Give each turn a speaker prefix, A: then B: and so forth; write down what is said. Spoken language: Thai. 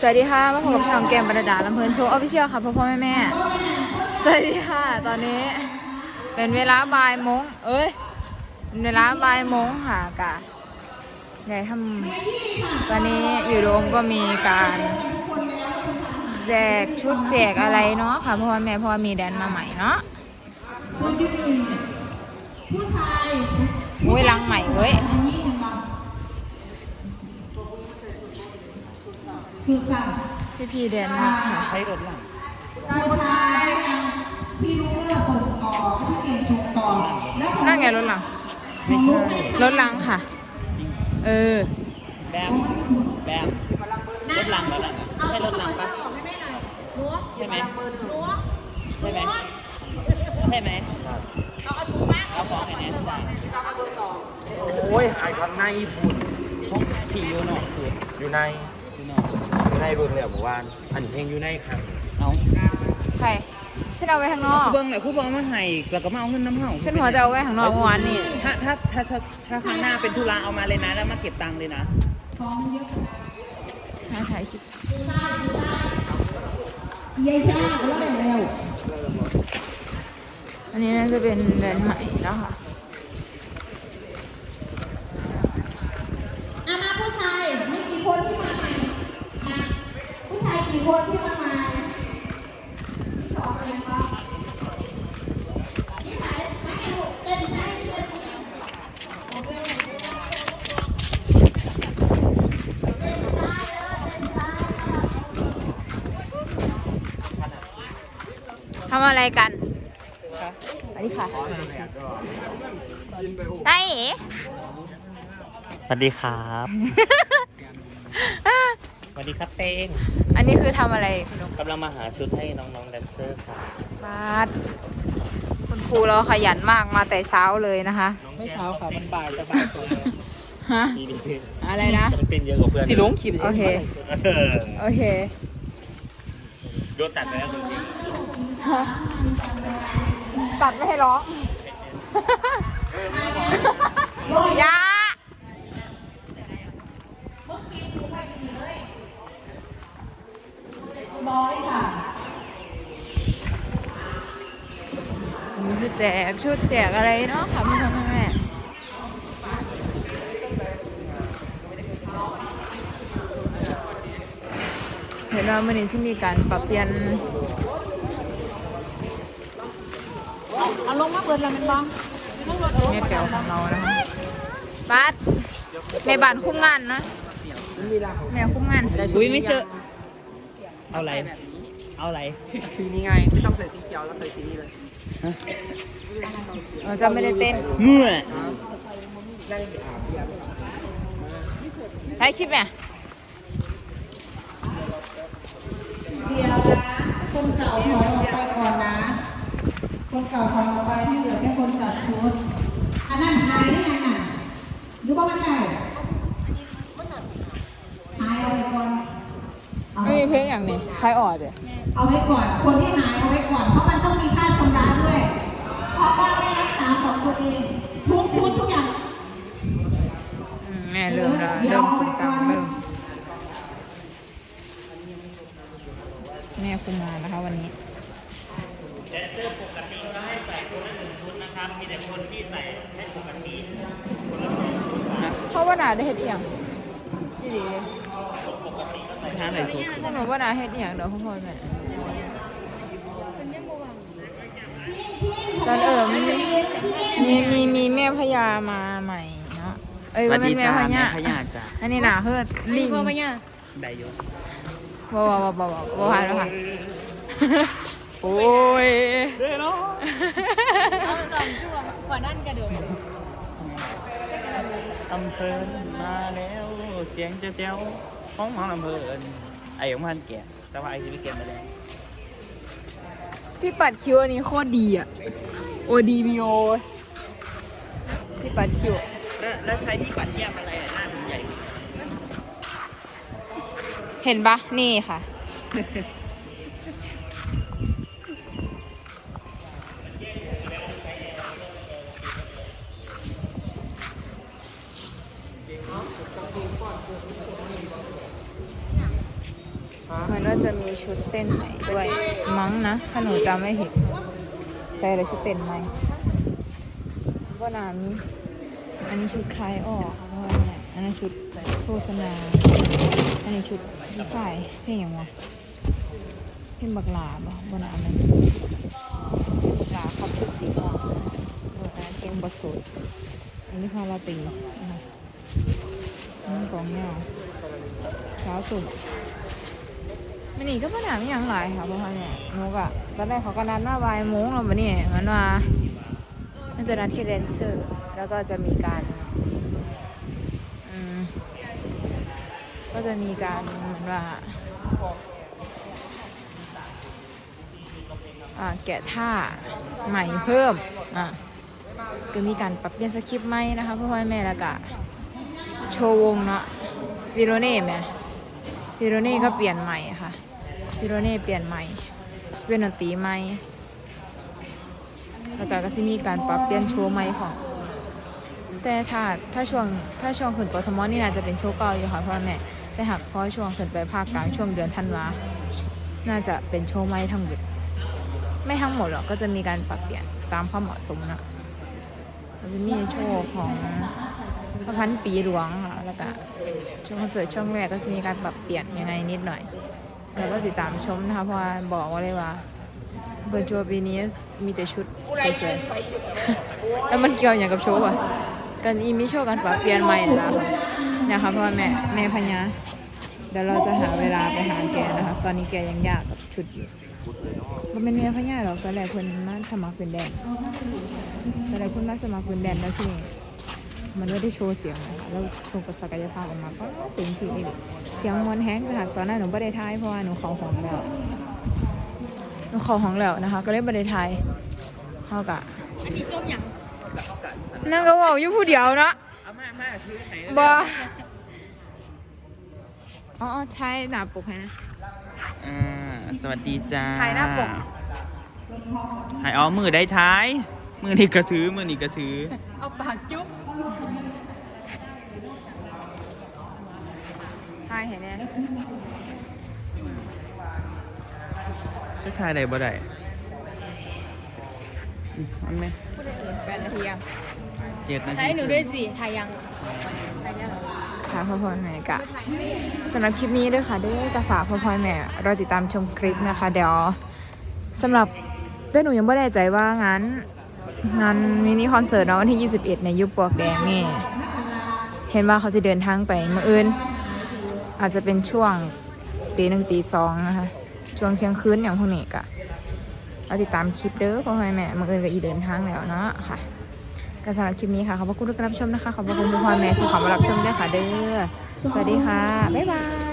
A: สวัสดีค่ะมาพบกับช่องแกมบรรดาลำเพลินโชว์ออฟฟิเชียลค่ะพ่อพ่อแม่แม่สวัสดีค่ะ ตอนนี้เป็นเวลาบ่ายโมงเอ้ยเป็นเวลาบ่ายโมงค่ะกะใหญ่ทำตอนนี้อยู่โดมก็มีการแจกชุดแจกอะไรเนาะค่ะพ่อแม่เพราะว่ามีแดนมาใหม่เนาะ
B: ผู้ชาย
A: อุ้ยลังใหม่เว้ย
B: คือสั่ง
A: พี่พี่แดนมากค่ะ
C: ใช้รถหลัง
B: ผู้ชายพี่ลูกเลือกส่งต่อพี่เก่งส่งต่อแล้ว
A: นั่นไงรถหลัง
C: ไม่ใช่
A: รถหลังค่ะ เออ
C: แบมแบมรถหลังแล้วล่ะใช่รถหลังปะใช่ไหมใช่ไหมใช่ไหมเอาของให้แน่จ้า
D: โอ้ยหายข้างในพุ่น
C: ของผีอยู่นอกสุด
D: อยู่ใน
C: อยู่นอก
D: อยู่ในเบิ่งแล้วเมื่อวาน อันนี้เพลงอยู่ในครับ
C: เอา
A: ใครฉันเอาไว้ข้างนอก
C: คู่เบิ้งแหละคู่เบิ้งเอามาให้แล้วก็มาเอาเงินน้ำเห่า
A: ฉันหัวจะเอาไว้ข้างนอกเมื่อวานนี่
C: ถ้าถ้าถ้าถ้าถ้าครั้งหน้าเป็นธุระเอามาเลยนะ แล้วมาเก็บตังค์เลยนะ
A: หาถ่ายคลิป
B: ยายชาแล้วได้แล้ว
A: อันนี้น่าจะเป็นแดนใหม่แล้วค่ะ
B: อามาผู้ชายมีกี่คนที่มาใหม่มาผู้ชายกี่ คนที่มาใหม่สองเองครับนี่ไหนมาแค่หกเต้นใช่เต้นโอเค
A: ทำอะไรกันสวัสดีค่ะไต้
C: สวัสดีครับส วัสดีครับเต้ง
A: อันนี้คือทำอะไรคุณลุง
C: กำลังมาหาชุดให้น้องๆแดนเซอร์ค่ะ
A: ปาดคุณครูเราขยันมากมาแต่เช้าเลยนะคะ
C: ไม่เช้าค่ะมันบ่ายจะบ่ายสอง
A: ฮะ
C: ทีนี้
A: อะไรนะ
C: มันเป็นเยอะกว่าเพื่อนสิลงคลิป
A: โอเคโอเค
C: โดนตัดไปแล้วจริง
A: ตัดไม่ให้ร้อง อยา นี่คือแจกชุดแจกอะไรเนาะค่ะพี่พ่อแม่เห็นว่าวันนี้ที่มีการปรับเปลี่ยน
B: เอาลงมาเปิดแล้วมันบ้าง
A: แม่เปียวของเรานะคะบัสแม่บ้านคุ้มงานนะแม่คุ้มงาน
C: อุ้ยไม่เจอ เอาอะไรเอาอะไร
D: สีนี้ไง ไม่ต้องใส่สีเขียวแล้วใส่สีนี้เลย
A: เราจะไม่ได้เต้น
C: เมื่อ
A: ถ่ายคลิปเนี่ย
B: เดียวนะคนเก่าถอยออกไปก่อนนะ คนเก่าถอยออกไปที่เหลือแค่คนจัดชุดอันนั้นหายได้ยังไงหรือว่ามันได้หายเอาไว้ก่อนเอา
A: ไม่มีเพลงอย่างนี้ใครออดเนี่ย
B: เอาไว้ก่อน คนที่หายเอาไว้ก่อน เพราะมันต้องมีค่าชำระด้วย เพราะว่าไม่รักษาของตัวเองทุกชุดทุกอย่าง
A: อืมแม่เริ่มแล้วเริ่มจริงจังเริ่มแม่คุมงานนะคะวันนี้
C: แดนเซอร์ปกติก็ให้ใส่คนละหนึ่งชุดนะครับ มีแต่คนที่ใส่ไม่ปกติคนละหนึ่งชุดนะ
A: เพราะว่านาได้เฮ็ดอหย่างยี่ดี
C: ทานไหนชุด
A: พวกหนูว่านาเฮ็ดอหย่างเดี๋ยวพ่อพ่อแม่ตอนเออมีมีมีมีแม่พญามาใหม่เนาะเอ้ยว่าเป็นแม่พญา
C: พญาจ้า
A: อันนี้หนาเฮิดลิง
C: ได้อยศ
A: บ่บ่บ่บ่บ่บ่ผ่านแล้วค่ะโอ้ย
C: เด้เนาะอำเภอมาแล้วเสียงเจ้าๆ ของหมองอำเภอเอิ้นไอ้ของมันแก่แต่ว่าไอ้ที่ไม่เก็บมาแล้ว
A: ที่ปัดคิวอันนี้โคตรดีอะ โอดีมีโอที่ปัดคิว
C: แล้วแล้วใช้ที่ปัดเยี่ยมอะไรอะหน้าถึงใหญ่
A: เห็นปะนี่ค่ะ เหมือนว่า จะมีชุดเต้นใหม่ด้วย มั้งนะ ถ้าหนูจำไม่ผิดใส่แต่ชุดเต้นใหม่ก็นามีอันนี้ชุดคลายออกเพราะว่าเนี่ยอันนั้ชุดโฆษณา อันนี้ชุดที่ใส่เพลงอย่างวะเพลงบักหลาบ่บนามันบักหลาครับชุดสีม่วงเอออันนั้เพลงบทสุดอันนี้พาราตีนะคะอันนี้กองเงาเช้าสุด มันนี่ก็ปัญหาไม่ยังหลายค่ะเพราะว่าเนี่ยนกอะตอนแรกเขาก็นัดมาบ่ายโมงแล้วมันนี่มันว่ามันจะนัดที่แดนเซอร์แล้วก็จะมีการก็จะมีการเหมือนว่าแกะท่าใหม่เพิ่มอะก็มีการปรับเปลี่ยนสคริปต์ใหมนะคะเพื่อให้แม่แล้วก็โชว์วงเนาะวิโรเน่ไหมฟิโรเน่ก็เปลี่ยนใหม่ค่ะ ฟิโรเน่เปลี่ยนใหม่เวยนดนตรีใหม่แล้วก็ก็จะมีการปรับเปลี่ยนโชว์ใหม่ของ แต่ถ้าถ้าช่วงถ้าช่วงขึ้นกทมนี่น่าจะเป็นโชว์เก่าอยู่ค่ะเพราะว่าแม่แต่หากพอช่วงขึ้นไปภาคกลางช่วงเดือนธันวาน่าจะเป็นโชว์ใหม่ทั้งหมดไม่ทั้งหมดหรอกก็จะมีการปรับเปลี่ยนตามความเหมาะสมนะมันจะมีโชว์ของพระพันปีหลวงค่ะแล้วก็ช่วงคอนเสิร์ตช่วงแรกก็จะมีการปรับเปลี่ยนยังไงนิดหน่อย แล้วก็ติดตามชมนะคะเพราะว่าบอกว่าเลยว่าเบอร์จัวปีนี้มีแต่ชุดสวยๆ แล้วมันเกี่ยวอย่างกับโชว์อะกันอีมีโชว์การปรับเปลี่ยนใหม่นะคะนี่ยค่ะเพราะว่าแม่แม่พญาเดี๋ยวเราจะหาเวลาไปหาแกนะคะ ตอนนี้แกยังยากกับชุดอยู่มันเป็นแม่พญาหรอกตอนแรกคนมาสมัครเป็นแดนตอนแรคนมาสมัครเป็นแดนแล้วที่นี่ มันไม่ได้โชว์เสียงนะคะแล้วโชว์ศักยภาพออกมาก็เต็มที่เลยเสียงมวนแฮงนะคะตอนนั้นหนูไม่ได้ทายเพราะว่าหนูเขอของแล้วหนูเขอของแล้วนะคะ ก็เลยไม่ได้ทายเขากะอันนี้จมยังนั่งก็บอกอยู่ผู้เดียวเนาะ
C: เอามามาถือไหน
A: บออ๋อทายหน้าปกให้นะ
C: อ่าสวัสดีจ้า
A: ถ่ายหน้าปก
C: ถ่ายเอามือได้ท้าย มือนี่กระถือมือนี่กระถือ
A: เอาปากจุ๊บายเห็นแน่
C: จะถ่ายได้บ่ได้อืมมันไหม
A: พูดได้เลยแปดนาทียัง
C: เจ็ดนาที
E: ถ่ายให้หนูด้วยสิถ่ายยัง
A: ค่ะพ่อพ่อแม่กะสำหรับคลิปนี้ด้วยค่ะด้วยกระฝากพ่อพ่อแม่เราติดตามชมคลิปนะคะ เดี๋ยวสำหรับด้วยหนูยังไม่แน่ใจว่างานงานมินิคอนเสิร์ตเนาะวันที่ 21 ในยุคปลวกแดงนี่ เห็นว่าเขาจะเดินทางไปเมื่ออื่น อาจจะเป็นช่วงตีหนึ่งตีสองนะคะ ช่วงเชียงคืนอย่างพวกนี้กะเราติดตามคลิปเด้อพ่อพ่แม่มืออื่นก็อีเดินทางแล้วเนาะค่ะก็สำหรับคลิปนี้ค่ะ ขอบพระคุณทุกการรับชมนะคะ ขอบพระคุณทุกพ่อแม่ที่ขอมารับชมด้วยค่ะเด้อ สวัสดีค่ะ บ๊ายบาย